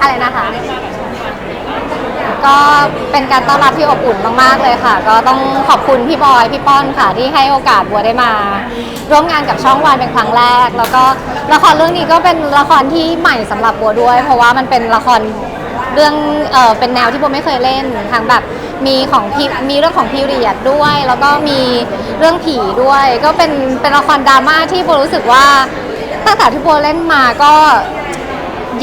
อะไรนะคะ ก็เป็นการต้อนรับที่อบอุ่นมากๆเลยค่ะ ก็ต้องขอบคุณพี่บอยพี่ป้อนค่ะที่ให้โอกาสบัวได้มา ร่วมงานกับช่องวันเป็นครั้งแรก แล้วก็ละครเรื่องนี้ก็เป็นละครที่ใหม่สำหรับบัวด้วย เพราะว่ามันเป็นละครเรื่องเออเป็นแนวที่บัวไม่เคยเล่นทั้งแบบมีของพีมีเรื่องของพีเรียดด้วย แล้วก็มีเรื่องผีด้วย ก็เป็นเป็นละครดราม่าที่บัวรู้สึกว่าตั้งแต่ที่บัวเล่นมาก็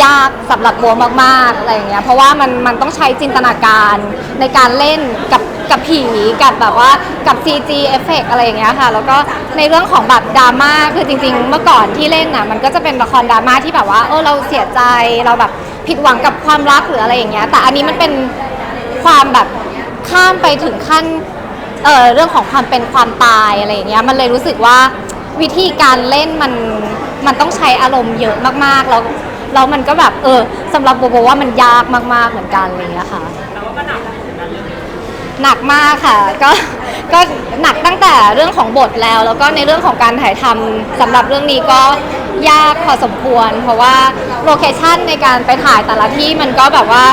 ยากสำหรับบัวมากๆอะไรอย่างเงี้ยเพราะว่ามันมันต้องใช้จินตนาการในการเล่นกับกับผีกับแบบว่ากับ CG เอฟเฟกอะไรอย่างเงี้ยค่ะ แล้วก็ในเรื่องของแบบดราม่าคือจริง ๆ เมื่อก่อนที่เล่นน่ะมันก็จะเป็นละครดราม่าที่แบบว่าเออเราเสียใจเราแบบผิดหวังกับความรักหรืออะไรอย่างเงี้ยแต่อันนี้มันเป็นความแบบข้ามไปถึงขั้นเออเรื่องของความเป็นความตายอะไรอย่างเงี้ยมันเลยรู้สึกว่าวิธีการเล่นมันมันต้องใช้อารมณ์เยอะมากๆแล้ว แล้วมันก็แบบเออสำหรับโบโบว่ามันยากมากๆเหมือนกันอะไรอย่างเงี้ยค่ะหนักมากค่ะก็ก็หนักตั้งแต่เรื่องของบทแล้ว แล้วก็ในเรื่องของการถ่ายทำสำหรับเรื่องนี้ก็ยากพอสมควร เพราะว่าโลเคชั่นในการไปถ่ายแต่ละที่มันก็แบบว่า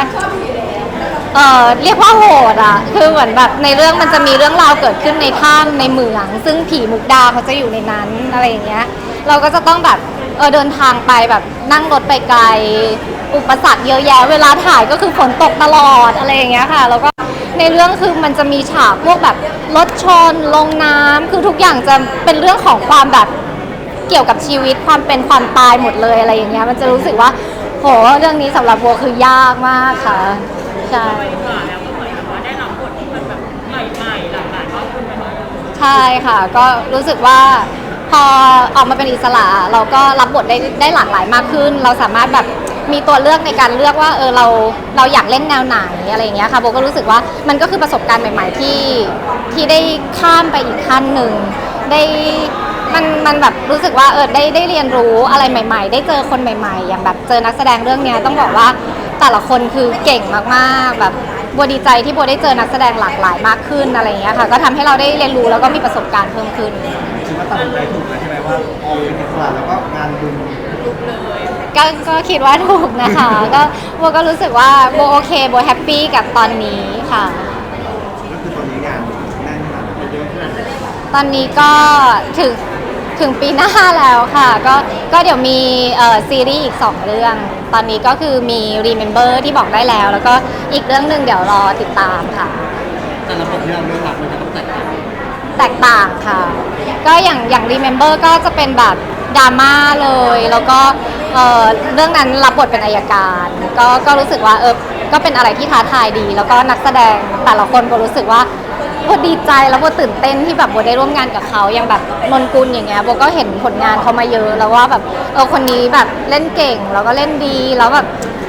เอ่อเรียกว่าโหดอะคือเหมือนแบบในเรื่องมันจะมีเรื่องราวเกิดขึ้นในถ้ำในเมือง ซึ่งผีมุกดาเขาจะอยู่ในนั้นอะไรอย่างเงี้ย เราก็จะต้องแบบ เออเดินทางไปแบบนั่งรถไปไกล อุปสรรคเยอะแยะ เวลาถ่ายก็คือฝนตกตลอดอะไรอย่างเงี้ยค่ะ แล้วก็ในเรื่องคือมันจะมีฉากพวกแบบรถชนลงน้ำคือทุกอย่างจะเป็นเรื่องของความแบบเกี่ยวกับชีวิตความเป็นความตายหมดเลยอะไรอย่างเงี้ยมันจะรู้สึกว่าโหเรื่องนี้สำหรับบัวคือยากมากค่ะใช่มาแล้วก็เหมือนแบบว่าได้รับบทที่มันแบบใหม่ๆหลากหลายมากขึ้นไปเลยใช่ค่ะ ก็รู้สึกว่า พอออกมาเป็นอิสระเราก็รับบทได้ได้หลากหลายมากขึ้น เราสามารถแบบมีตัวเลือกในการเลือกว่าเออเราเราอยากเล่นแนวไหนอะไรอย่างเงี้ยค่ะโบก็รู้สึกว่ามันก็คือประสบการณ์ใหม่ ๆ ที่ที่ได้ข้ามไปอีกขั้นหนึ่งได้มันมันแบบรู้สึกว่าเออได้ได้เรียนรู้อะไรใหม่ ๆ ได้เจอคนใหม่ ๆ อย่างแบบเจอนักแสดงเรื่องเนี้ยต้องบอกว่าแต่ละคนคือเก่งมากๆแบบ บัวดีใจที่บัวได้เจอนักแสดงหลากหลายมากขึ้นอะไรอย่างเงี้ยค่ะ ก็ทำให้เราได้เรียนรู้แล้วก็มีประสบการณ์เพิ่มขึ้นคิดว่าตัดสินใจถูกแล้วใช่ไหมว่าออกเป็นอิสระแล้วก็งานดุมก็ก็คิดว่าถูกนะคะ ก็โบก็รู้สึกว่าโบโอเคโบแฮปปี้กับตอนนี้ค่ะ ก็คือตอนนี้งานแน่นขนาดไหนเยอะขนาดไหนตอนนี้ก็ถึง ถึงปีหน้าแล้วค่ะ ก็ก็เดี๋ยวมีเอ่อซีรีส์อีก 2 เรื่อง ตอนนี้ก็คือมี Remember ที่บอกได้แล้ว แล้วก็อีกเรื่องหนึ่งเดี๋ยวรอติดตามค่ะ แต่ละบทที่เราเลือกรับมันจะต้องแตกต่างแตกต่างค่ะ ก็อย่างอย่าง Remember ก็จะเป็นแบบดราม่าเลย แล้วก็เอ่อเรื่องนั้นรับบทเป็นอายการ ก็ก็รู้สึกว่าเออก็เป็นอะไรที่ท้าทายดี แล้วก็นักแสดงแต่ละคนก็รู้สึกว่า โบดีใจแล้วโบตื่นเต้นที่แบบโบได้ร่วมงานกับเขาอย่างแบบนนกุลอย่างเงี้ยโบก็เห็นผลงานเขามาเยอะ แล้วว่าแบบเออคนนี้แบบเล่นเก่งแล้วก็เล่นดีแล้วแบบ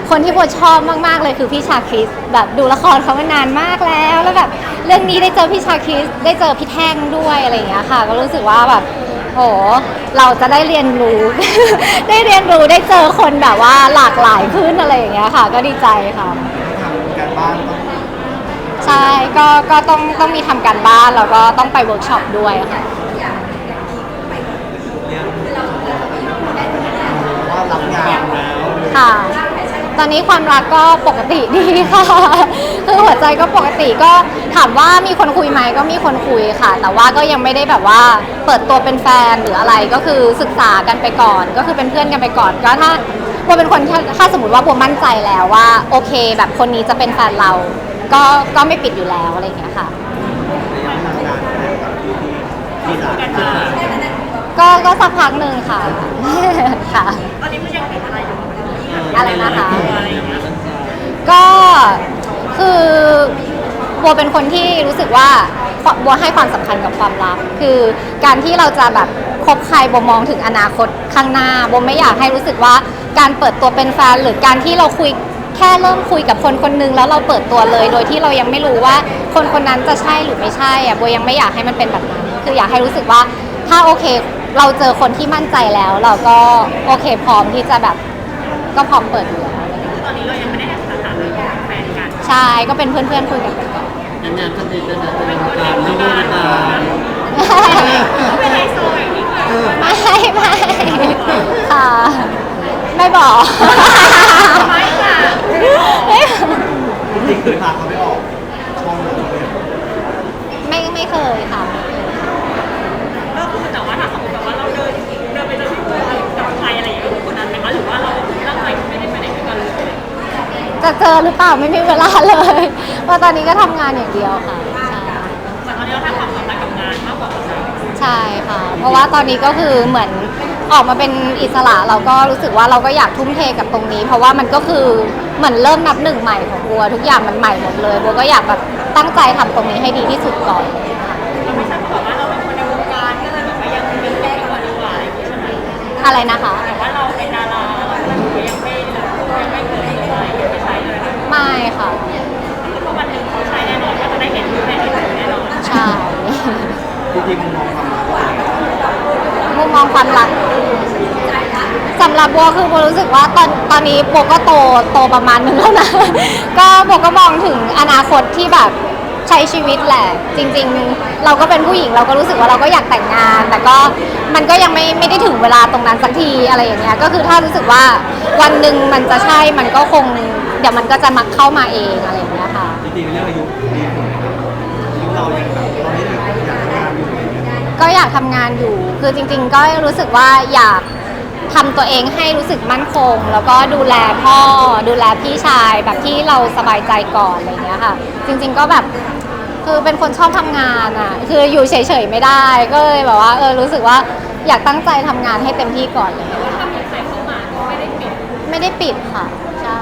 คนที่โบชอบมากๆเลยคือพี่ชาคริสแบบดูละครเขามานานมากแล้ว แล้วแบบเรื่องนี้ได้เจอพี่ชาคริสได้เจอพี่แท่งด้วยอะไรอย่างเงี้ยค่ะ ก็รู้สึกว่าแบบโหเราจะได้เรียนรู้ ได้เรียนรู้ได้เจอคนแบบว่าหลากหลายขึ้นอะไรอย่างเงี้ยค่ะ ก็ดีใจค่ะทำการบ้านต้อง ใช่ก็ก็ต้องต้องมีทำการบ้านแล้วก็ต้องไปเวิร์กช็อปด้วยค่ะ ว่ารับงานแล้วค่ะ ตอนนี้ความรักก็ปกติดีค่ะ คือหัวใจก็ปกติก็ถามว่ามีคนคุยไหมก็มีคนคุยค่ะ แต่ว่าก็ยังไม่ได้แบบว่าเปิดตัวเป็นแฟนหรืออะไรก็คือศึกษากันไปก่อน ก็คือเป็นเพื่อนกันไปก่อนก็ถ้าบัวเป็นคนถ้าถ้าสมมติว่าบัวมั่นใจแล้วว่า โอเค แบบคนนี้จะเป็นแฟนเรา ก็ก็ไม่ปิดอยู่แล้วอะไรอย่างเงี้ยค่ะ ระยะทำงานกับที่ที่ร้านกันมาก็ก็สักพักหนึ่งค่ะ ค่ะ ตอนนี้มันยังเป็นอะไรอยู่อะไรนะคะอะไรอย่างเงี้ยก็คือบัวเป็นคนที่รู้สึกว่าบัวให้ความสำคัญกับความรัก คือการที่เราจะแบบคบใครบัวมองถึงอนาคตข้างหน้าบัวไม่อยากให้รู้สึกว่าการเปิดตัวเป็นแฟนหรือการที่เราคุย แค่เริ่มคุยกับคนคนหนึงแล้วเราเปิดตัวเลย โดยที่เรายังไม่รู้ว่าคนคนนั้นจะใช่หรือไม่ใช่อะบัวยังไม่อยากให้มันเป็นแบบนั้นคืออยากให้รู้สึกว่าถ้าโอเค เราเจอคนที่มั่นใจแล้ว เราก็โอเคพร้อมที่จะแบบก็พร้อมเปิดอยู่แล้วตอนนี้เรายังไม่ได้สถานะแฟนกันใช่ก็เป็นเพื่อนๆคุยกันไปก่อนงานจะมีเป็นอะไรเป็นการไม่ได้การเป็นไฮโซอย่างนี้ค่ะไม่ไม่ค่ะไม่บอก ไม่ค่ะ จริงๆเคยพาเขาไปออกช่องเลย ไม่ไม่เคยค่ะ ก็คือแต่ว่าถ้าสมมติแบบว่าเราเดินเดินไปเจอพี่โบอะไรกับใครอะไรอย่างเงี้ยก็คือคนนั้นไหมคะหรือว่าเราตั้งใจไม่ได้ไปไหนด้วยกันเลย จะเจอหรือเปล่าไม่มีเวลาเลยเพราะตอนนี้ก็ทำงานอย่างเดียวค่ะใช่แต่ตอนนี้เราให้ความสำคัญกับงานมากกว่าความรักใช่ค่ะ เพราะว่าตอนนี้ก็คือเหมือนออกมาเป็นอิสระเราก็รู้สึกว่าเราก็อยากทุ่มเทกับตรงนี้ เพราะว่ามันก็คือเหมือนเริ่มนับหนึ่งใหม่ของบัวทุกอย่างมันใหม่หมดเลยบัวก็อยากแบบตั้งใจทำตรงนี้ให้ดีที่สุดก่อน เราไม่ใช่เพราะว่าเราเป็นคนในวงการก็เลยแบบว่ายังมีแก้กว่าดีกว่าอะไรอย่างเงี้ยใช่ไหมอะไรนะคะ ริงๆมุมมองความรักว่ายังไงมุมมองความรักสำหรับบัวคือบัวรู้สึกว่าตอนตอนนี้บัวก็โตโตประมาณนึงแล้วนะ ก็บัวก็มองถึงอนาคตที่แบบใช้ชีวิตแหละ จริง ๆ เราก็เป็นผู้หญิงเราก็รู้สึกว่าเราก็อยากแต่งงาน แต่ก็มันก็ยังไม่ไม่ได้ถึงเวลาตรงนั้นสักทีอะไรอย่างเงี้ยก็คือถ้ารู้สึกว่าวันหนึ่งมันจะใช่มันก็คง เดี๋ยวมันก็จะมักเข้ามาเองอะไรอย่างเงี้ยค่ะ จริงๆเรื่องอา ก็อยากทำงานอยู่ คือจริง ๆ ก็รู้สึกว่าอยากทำตัวเองให้รู้สึกมั่นคง แล้วก็ดูแลพ่อ ดูแลพี่ชายแบบที่เราสบายใจก่อนอะไรอย่างเงี้ยค่ะ จริง ๆ ก็แบบคือเป็นคนชอบทำงานอะ คืออยู่เฉยๆไม่ได้ ก็เลยแบบว่าเออรู้สึกว่าอยากตั้งใจทำงานให้เต็มที่ก่อนเลย ถ้ามีใครเข้ามาก็ไม่ได้ปิด ไม่ได้ปิดค่ะ ใช่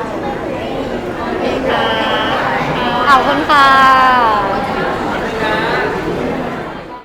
ขอบคุณค่ะ